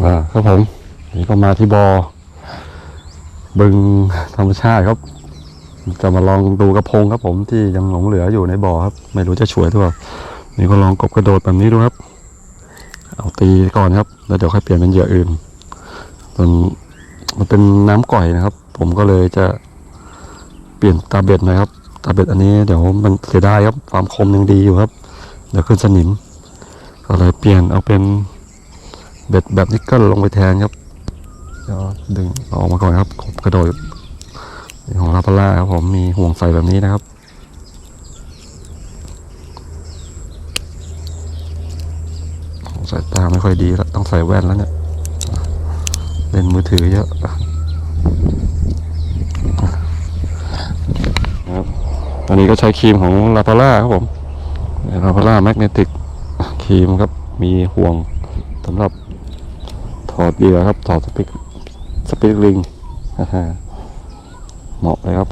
อ่าครับผมนี่ก็มาที่บอ่อบึงธรรมชาติครับ จะมาลองดูกระพงครับ ผมที่ยังหลงเหลืออยู่ในบ่อครับ ไม่รู้จะช่วยหรือเปล่านี่ก็ลองกบกระโดดแบบนี้ดูครับ เอาตีก่อนครับ แล้วเดี๋ยวค่อยเปลี่ยนเป็นเหยื่ออื่นมันมันเป็นน้ำก่อยนะครับ ผมก็เลยจะเปลี่ยนตาเบ็ดหน่อยครับ ตาเบ็ดอันนี้เดี๋ยวมันเสียดายครับความคมยังดีอยู่ครับ เดี๋ยวขึ้นสนิม ก็เลยเปลี่ยนเอาเป็น เบ็ดแบบนิกเกิลลงไปแทนครับเดี๋ยวดึงออกมาก่อนครับกบกระโดดของลาปาล่าครับผมมีห่วงใส่แบบนี้นะครับโอ้สายตาไม่ค่อยดีแล้วต้องใส่แว่นแล้วเนี่ยเล่นมือถือเยอะครับตอนนี้ก็ใช้ครีมของลาปาล่าครับผมลาปาล่าแมกเนติกครีมครับ มีห่วงสำหรับ ถอดเหยื่อครับ ถอดสปิกสปิกลิงอ่าฮะเหมาะเลยครับ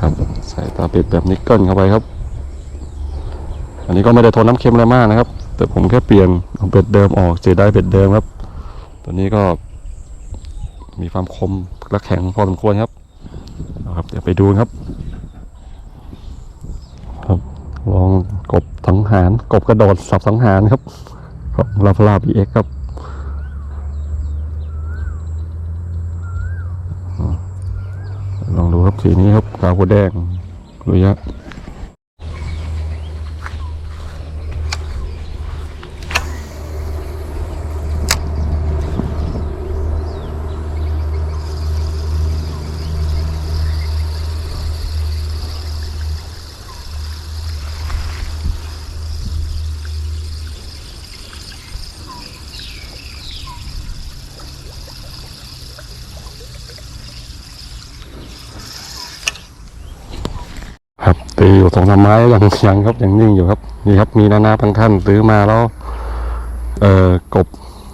ครับ ใส่ตาปิดแบบนิกเกิลเข้าไปครับ อันนี้ก็ไม่ได้ทนน้ำเค็มอะไรมากนะครับ แต่ผมแค่เปลี่ยนเอาเบ็ดเดิมออกเสียได้เบ็ดเดิมครับ ตัวนี้ก็มีความคมและแข็งพอสมควรครับเอาครับ เดี๋ยวไปดูครับ ลองกบสังหารกบกระโดดสับสังหารครับของลาฟลาบีเอ็กครับลองดูครับสีนี้ครับขาวหัวแดงระยะ ครับตีอยู่สองสามไม้ยังยังครับยังนิ่งอยู่ครับนี่ครับมีนานาพังท่านซื้อมาแล้ว เอ่อกบ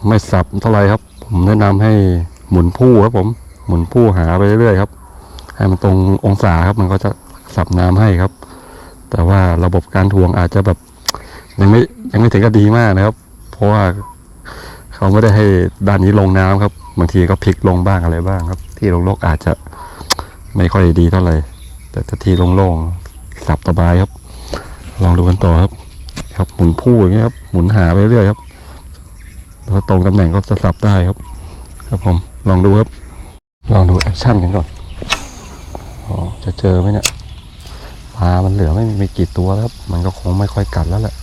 ไม่สับเท่าไรครับ ผมแนะนำให้หมุนผู้ครับ ผมหมุนผู้หาไปเรื่อยๆครับ ให้มันตรงองศาครับ มันก็จะสับน้ำให้ครับ แต่ว่าระบบการทวงอาจจะแบบยังไม่ยังไม่ถึงกับดีมากนะครับ เพราะว่าเขาไม่ได้ให้ด้านนี้ลงน้ำครับบางทีก็พลิกลงบ้างอะไรบ้างครับ ที่ลงโลกอาจจะไม่ค่อยดีเท่าไหร่แต่ที่โล่งๆ สับสบายครับ ลองดูกันต่อครับ ครับหมุนผู้อย่างเงี้ยครับ หมุนหาไปเรื่อยครับถ้าตรงตำแหน่งก็จะสับได้ครับ ครับผมลองดูครับ ลองดูแอคชั่นกันก่อนอ๋อจะเจอไหมเนี่ยปลามันเหลือไม่มีกี่ตัวแล้วครับ มันก็คงไม่ค่อยกัดแล้วแหละ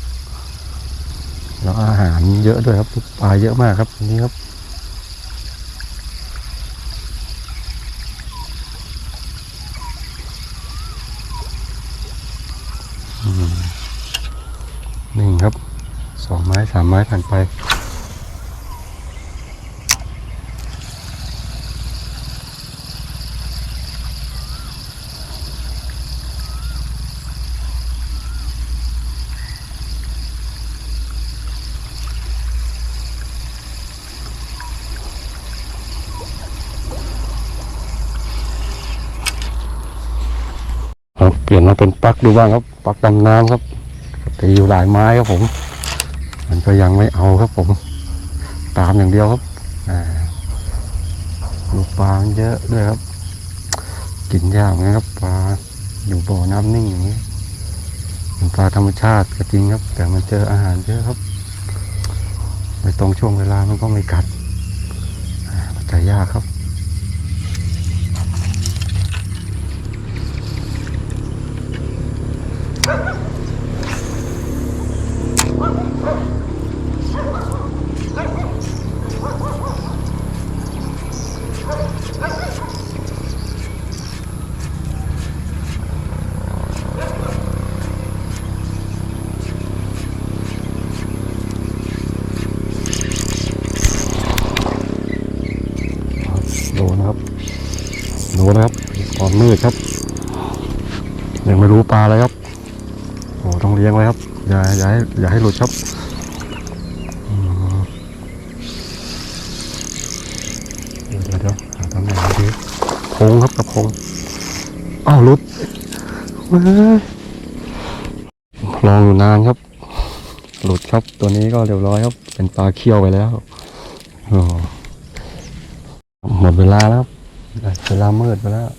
แล้วอาหารเยอะด้วยครับปลาเยอะมากครับนนี้ครับ หนึ่งครับ สองไม้สามไม้ผ่านไปครับเปลี่ยนมาเป็นปลั๊กดูบ้างครับปลั๊กดำน้ำครับตีอยู่หลายไม้ครับผม มันก็ยังไม่เอาครับผม ตามอย่างเดียวครับลูกปลาเยอะด้วยครับ กินยากนะครับปลาอยู่บ่อน้ำนิ่งอย่างนี้เป็นปลาธรรมชาติก็จริงครับ แต่มันเจออาหารเยอะครับในตรงช่วงเวลามันก็ไม่กัดอ่ามันจะยากครับ โดนนะครับโดนนะครับตอนมืดครับ ยังไม่รู้ปลาเลยครับ โอ้ ต้องเลี้ยงไว้ครับ อย่าอย่าให้อย่าให้หลุดครับอืมเดี๋ยวเดี๋ยวเดี๋ยวหาตำแหน่งดีพงครับกระพงอ้าวหลุดเอ้ยลองอยู่นานครับ หลุดครับตัวนี้ก็เรียบร้อยครับ เป็นปลาเคี้ยวไปแล้วหมดเวลาแล้วเวลามืดไปแล้ว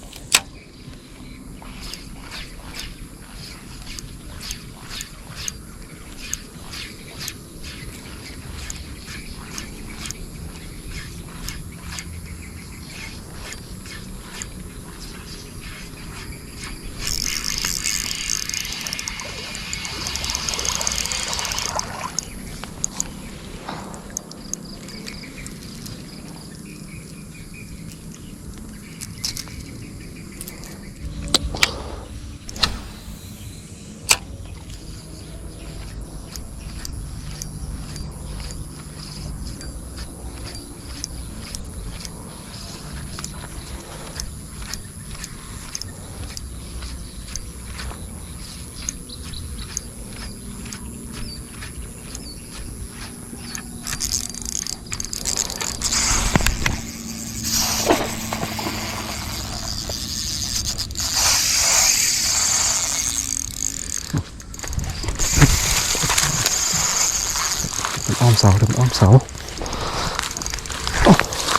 เป็นอ้อม เสาเป็นอ้อมเสา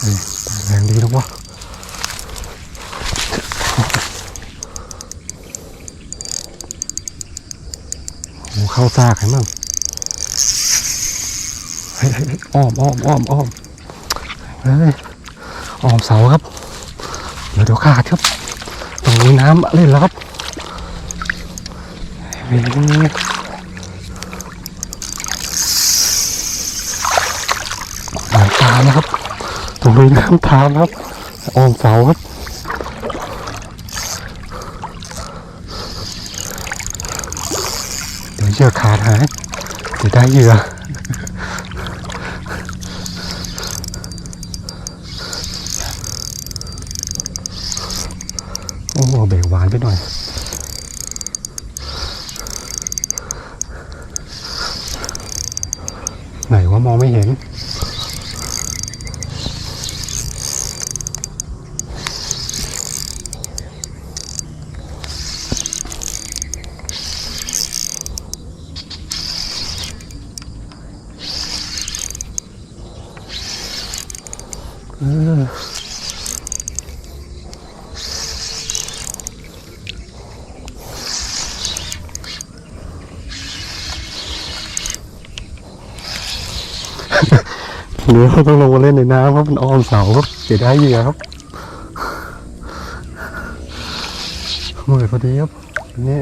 เฮ้ยแรงดีนะวะโอ้เข้าซากให้มั่งเฮ้ยอ้อมอ้อมอ้อมอ้อมเฮ้ยอ้อมเสาครับ เดี๋ยวเดี๋ยวขาดครับตรงนี้น้ำเล่นแล้วครับ มีน้ำตานะครับตรงนี้น้ำตามครับออมเสาครับเดี๋ยวเหยื่อขาดหายเดี๋ยวได้เหยื่อโอ้เบรกหวานไปหน่อย ไหนว่ามองไม่เห็น เออ เดี๋ยวเราต้องลงมาเล่นในน้ำครับมันอ้อมเสาครับเสียดายเหยื่อครับหมดพอดีครับนี่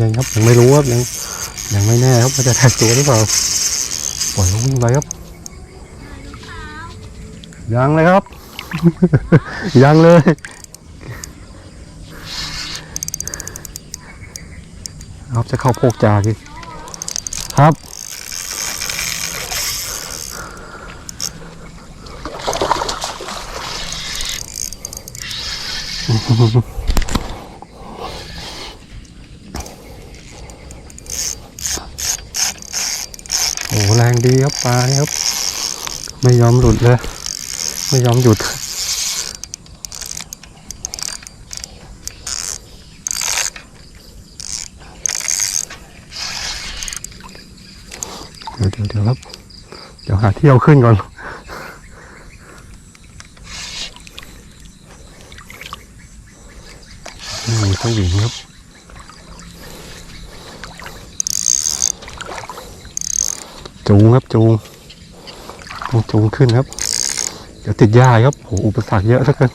ยังครับยังไม่รู้ครับยังยังไม่แน่ครับว่าจะแท็กตัวหรือเปล่าปล่อยวิ่งไปครับ ยังเลยครับ ยังเลยครับจะเข้าโพกจากอีกครับ โอ้แรงดีครับปลาเนี่ยครับ ไม่ยอมหลุดเลย ไม่ยอมหยุดเดี๋ยวเดี๋ยวเดี๋ยวครับ เดี๋ยวหาเที่ยวขึ้นก่อน นี่มีสวิงครับ จูงครับจูงต้องจูงขึ้นครับ เดี๋ยวติดหญ้าครับโหอุปสรรคเยอะเหลือเกิน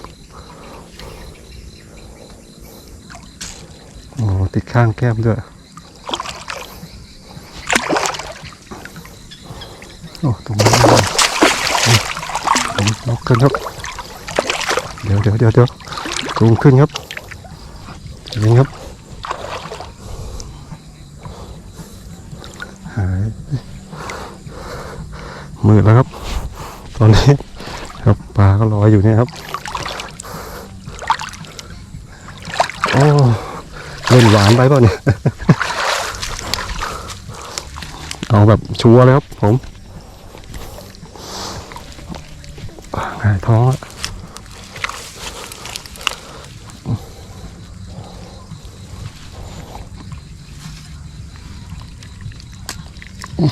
โอ้ติดข้างแก้มด้วยโอ้ตรงนี้ด้วยนี่ผมนกขึ้นครับ เดี๋ยวเดี๋ยวเดี๋ยวเดี๋ยวจูงขึ้นครับ นี่ครับ หายมืดแล้วครับ ตอนนี้ครับปลาก็ลอยอยู่เนี่ยครับ โอ้เล่นหวานไปเปล่าเนี่ย เอาแบบชัวร์เลยครับผมท้อง อื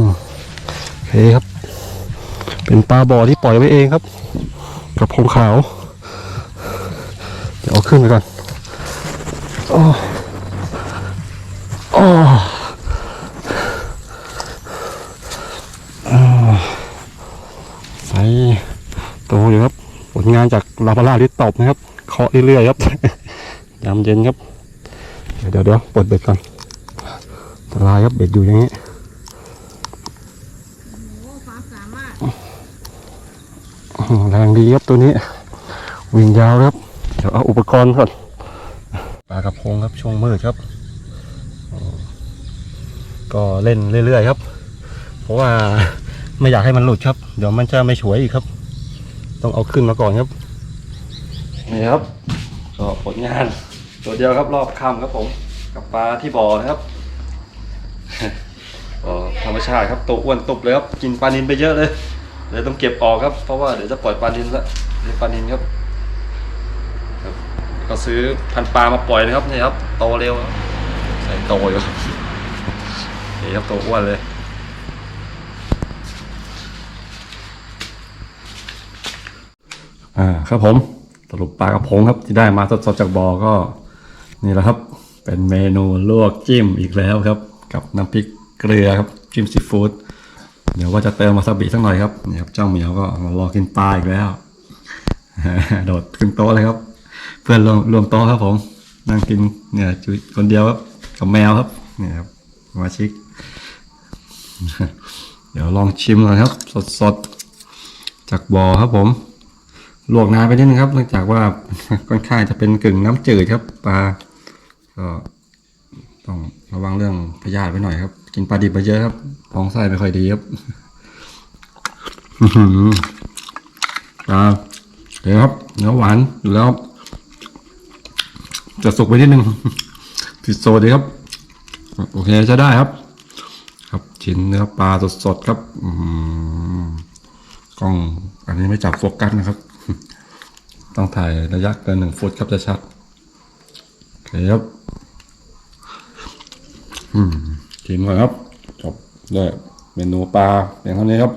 มโอเคครับ เป็นปลาบ่อที่ปล่อยไว้เองครับ กับพงขาว เดี๋ยวเอาขึ้นไปก่อน โอ้โอ้อ่าใส่โตอยู่ครับ ผ ลานจากลาบาร่าลิตตบนะครับ เคาะเรื่อยๆครับยามเย็นครับ เดี๋ยวเดี๋ยวเปลดเบ็ดก่อนตรายครับเบ็ดอยู่อย่างนี้ควาสามาแรงดีครับตัวนี้ วิ่งยาวครับ เดี๋ยวเอาอุปกรณ์ก่อนปลากระพงครับช่วงมืดครับ ก็เล่นเรื่อยๆครับ เพราะว่าไม่อยากให้มันหลุดครับ เดี๋ยวมันจะไม่ฉวยอีกครับ ต้องเอาขึ้นมาก่อนครับ นี่ครับก็ผลงาน ตัวเดียวครับรอบคำครับผม กับปลาที่บ่อนะครับธรรมชาติครับตัวอ้วนตุบเลยครับกินปลานินไปเยอะเลยเลยต้องเก็บออกครับเพราะว่าเดี๋ยวจะปล่อยปลานินละนี่ปลานินครับครับก็ซื้อพันปลามาปล่อยนะครับนี่ครับโตเร็วใส่โตอยู่นี่ครับตัวอ้วนเลยอ่าครับผม สรุปปลากระพงครับที่ได้มาสดๆจากบ่อก็ นี่แหละครับ เป็นเมนูลวกจิ้มอีกแล้วครับ กับน้ำพริกเกลือครับจิ้มซีฟู้ดเดี๋ยวว่าจะเติมวาซาบิสักหน่อยครับนี่ครับเจ้าเหมียวก็มารอกินปลาอีกแล้วโดดขึ้นโต๊ะเลยครับ เพื่อนรวมรวมโต๊ะครับผมนั่งกินเนี่ยจุคนเดียวครับกับแมวครับนี่ครับมาชิก เดี๋ยวลองชิมหน่อยครับ สดๆจากบ่อครับผม ลวกนานไปนิดนึงครับเนื่องจากว่าค่อนข้างจะเป็นกึ่งน้ำจืดครับปลาก็ต้องระวังเรื่องพยาธิไว้หน่อยครับ กินปลาดิบไปเยอะครับท้องไส้ไม่ค่อยดีครับปลาเดี๋ยวครับเนื้อหวานอยู่แล้วครับจะสุกไปนิดนึงผิดโซดีครับ โอเคจะได้ครับ ครับชิ้นเนื้อปลาสดๆครับกล้องอันนี้ไม่จับโฟกัสนะครับ ต้องถ่ายระยะเกินหนึ่งฟุตครับจะชัดโอเคครับอืมกินก่อนครับจบด้วยเมนูปลาเพียงเท่านี้ครับ